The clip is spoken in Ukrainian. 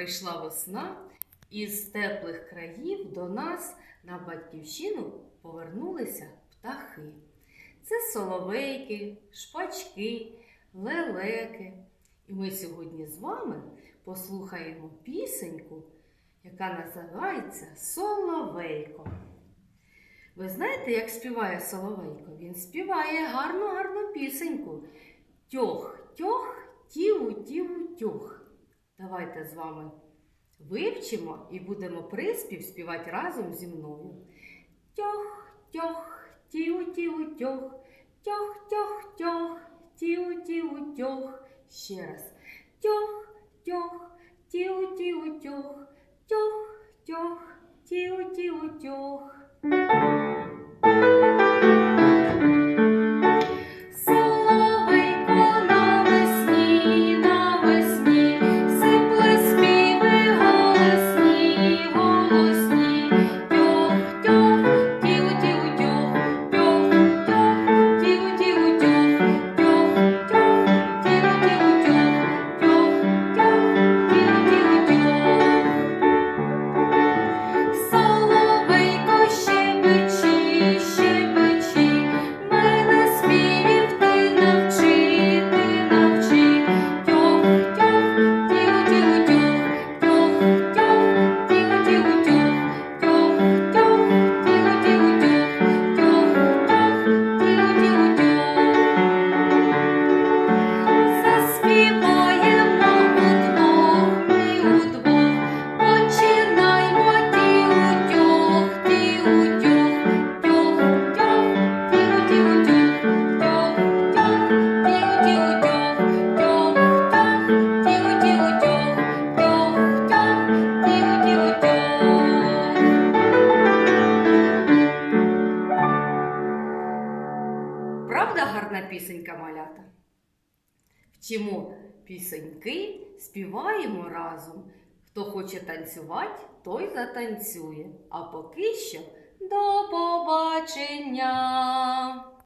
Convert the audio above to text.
прийшла весна, і з теплих країв до нас на батьківщину повернулися птахи. Це соловейки, шпачки, лелеки. І ми сьогодні з вами послухаємо пісеньку, яка називається Соловейко. Ви знаєте, як співає Соловейко? Він співає гарну гарну пісеньку. Тьох, тьох, тіву, тіву, тьох. Давайте з вами вивчимо і будемо приспів співати разом зі мною. Тьох, тьох, тіву, тіву, тьох, тьох, тьох, тьох, тіву, тіву, тьох. Ще раз. Тьох, тьох, тіву, тіву, тьох, тьох, тьох, тіву, тіву, тьох. Соловейко Vamos. Гарна пісенька малята? Вчимо пісеньки, співаємо разом. Хто хоче танцювати, той затанцює. А поки що до побачення!